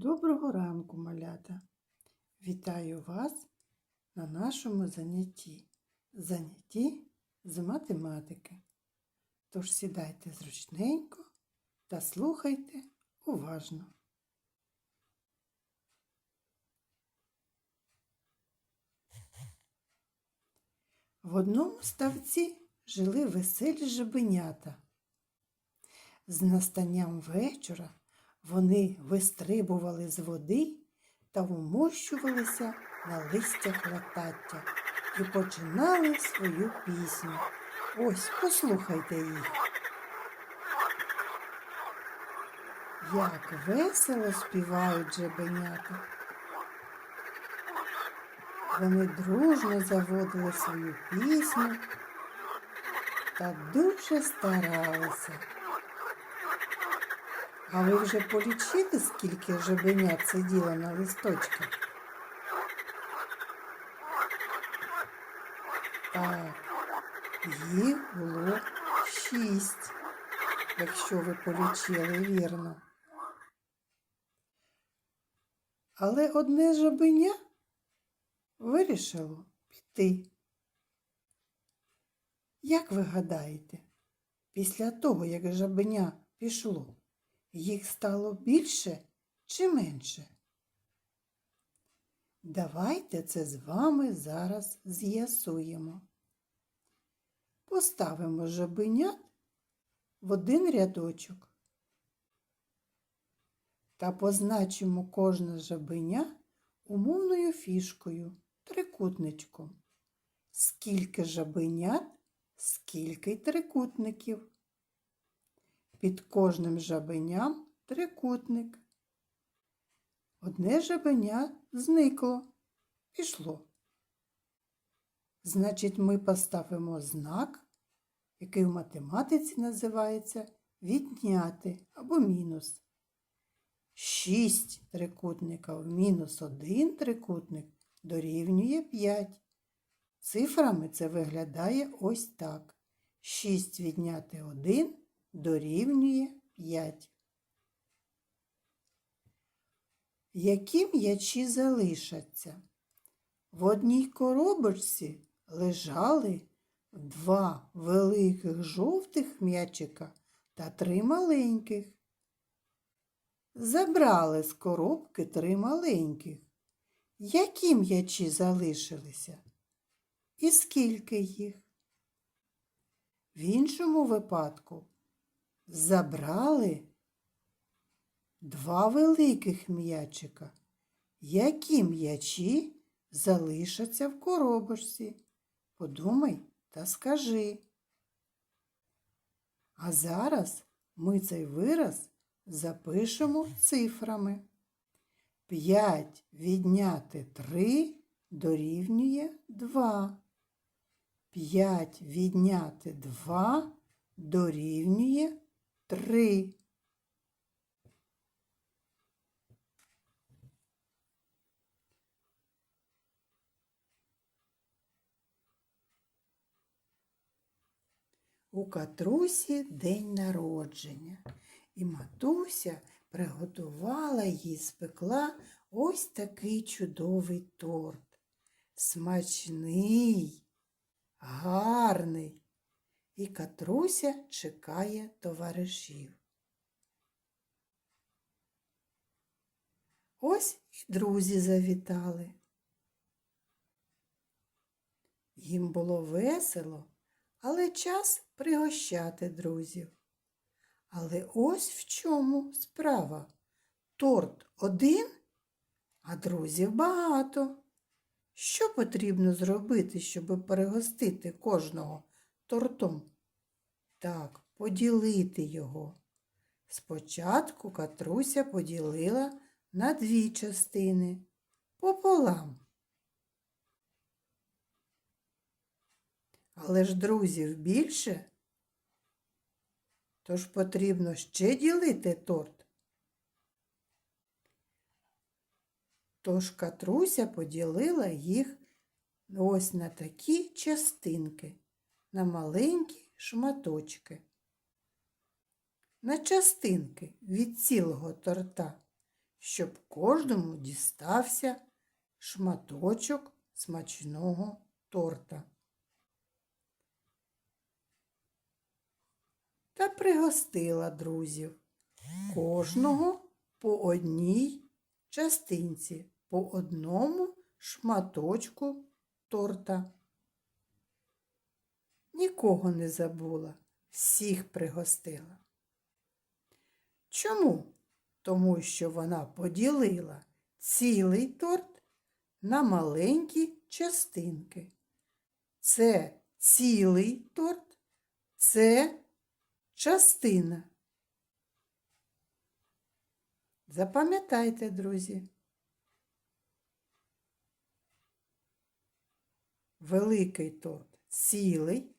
Доброго ранку, малята! Вітаю вас на нашому занятті. Занятті з математики. Тож сідайте зручненько та слухайте уважно. В одному ставці жили веселі жабенята. З настанням вечора вони вистрибували з води та вмощувалися на листях латаття і починали свою пісню. Ось послухайте їх. Як весело співають жебенята. Вони дружно заводили свою пісню та дуже старалися. А ви вже полічили, скільки жабенят сиділо на листочках? Так, їх було шість, якщо ви полічили вірно. Але одне жабеня вирішило піти. Як ви гадаєте, після того, як жабеня пішло, їх стало більше чи менше? Давайте це з вами зараз з'ясуємо. Поставимо жабенят в один рядочок та позначимо кожне жабеня умовною фішкою, трикутничком. Скільки жабенят, скільки трикутників. Під кожним жабеням трикутник. Одне жабеня зникло, пішло. Значить, ми поставимо знак, який в математиці називається відняти або мінус. Шість трикутників мінус один трикутник дорівнює 5. Цифрами це виглядає ось так. 6 відняти 1 дорівнює 5. Які м'ячі залишаться? В одній коробочці лежали два великих жовтих м'ячика та три маленьких. Забрали з коробки три маленьких. Які м'ячі залишилися? І скільки їх? В іншому випадку забрали два великих м'ячика. Які м'ячі залишаться в коробочці? Подумай та скажи. А зараз ми цей вираз запишемо цифрами. 5 відняти 3 дорівнює 2. 5 відняти 2 дорівнює 3. У Катрусі день народження, і матуся приготувала їй спекла ось такий чудовий торт. Смачний, гарний. І Катруся чекає товаришів. Ось і друзі завітали. Їм було весело, але час пригощати друзів. Але ось в чому справа. Торт один, а друзів багато. Що потрібно зробити, щоб перегостити кожного тортом? Так, поділити його. Спочатку Катруся поділила на дві частини пополам. Але ж друзів більше, тож потрібно ще ділити торт. Тож Катруся поділила їх ось на такі частинки, на маленькі шматочки. На частинки від цілого торта щоб кожному дістався шматочок смачного торта. Та пригостила друзів кожного по одній частинці, по одному шматочку торта. Нікого не забула, всіх пригостила. Чому? Тому що вона поділила цілий торт на маленькі частинки. Це цілий торт, це частина. Запам'ятайте, друзі. Великий торт цілий,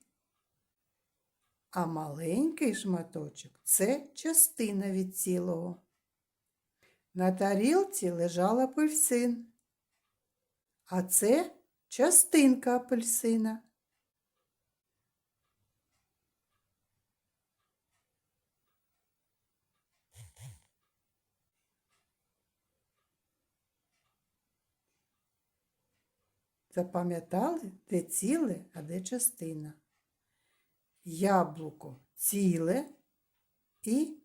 а маленький шматочок це частина від цілого. На тарілці лежав апельсин, а це частинка апельсина. Запам'ятали, де ціле, а де частина. Яблуко ціле і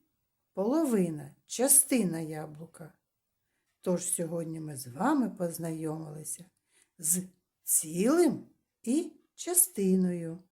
половина, частина яблука. Тож сьогодні ми з вами познайомилися з цілим і частиною.